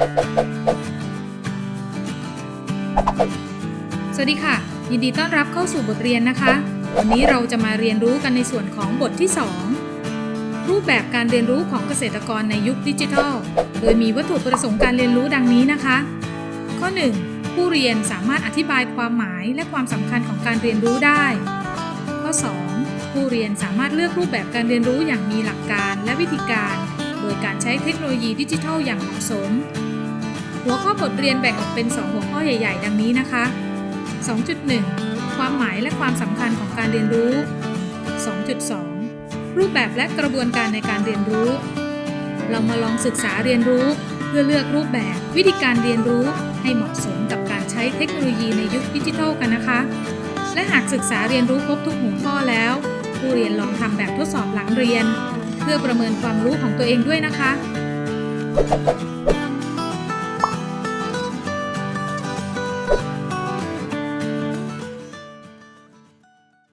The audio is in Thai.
สวัสดีค่ะ ยินดีต้อนรับเข้าสู่บทเรียนนะคะ วันนี้เราจะมาเรียนรู้กันในส่วนของบทที่ 2 รูปแบบการเรียนรู้ของเกษตรกรในยุคดิจิทัล โดยมีวัตถุประสงค์การเรียนรู้ดังนี้นะคะ ข้อ 1. ผู้เรียนสามารถอธิบายความหมายและความสำคัญของการเรียนรู้ได้ ข้อ 2. ผู้เรียนสามารถเลือกรูปแบบการเรียนรู้อย่างมีหลักการและวิธีการ โดยการใช้เทคโนโลยีดิจิทัลอย่างเหมาะสม หัวข้อบทเรียนแบ่งออกเป็น 2 หัวข้อใหญ่ ๆ ดังนี้นะคะ 2.1 ความหมายและความสำคัญของการเรียนรู้ 2.2 รูปแบบและกระบวนการในการเรียนรู้ เรามาลองศึกษาเรียนรู้ เพื่อเลือกรูปแบบวิธีการเรียนรู้ให้เหมาะสมกับการใช้เทคโนโลยีในยุคดิจิทัลกันนะคะ และหากศึกษาเรียนรู้ครบทุกหัวข้อแล้ว ผู้เรียนลองทำแบบทดสอบหลังเรียน เพื่อประเมินความรู้ของตัวเองด้วยนะคะ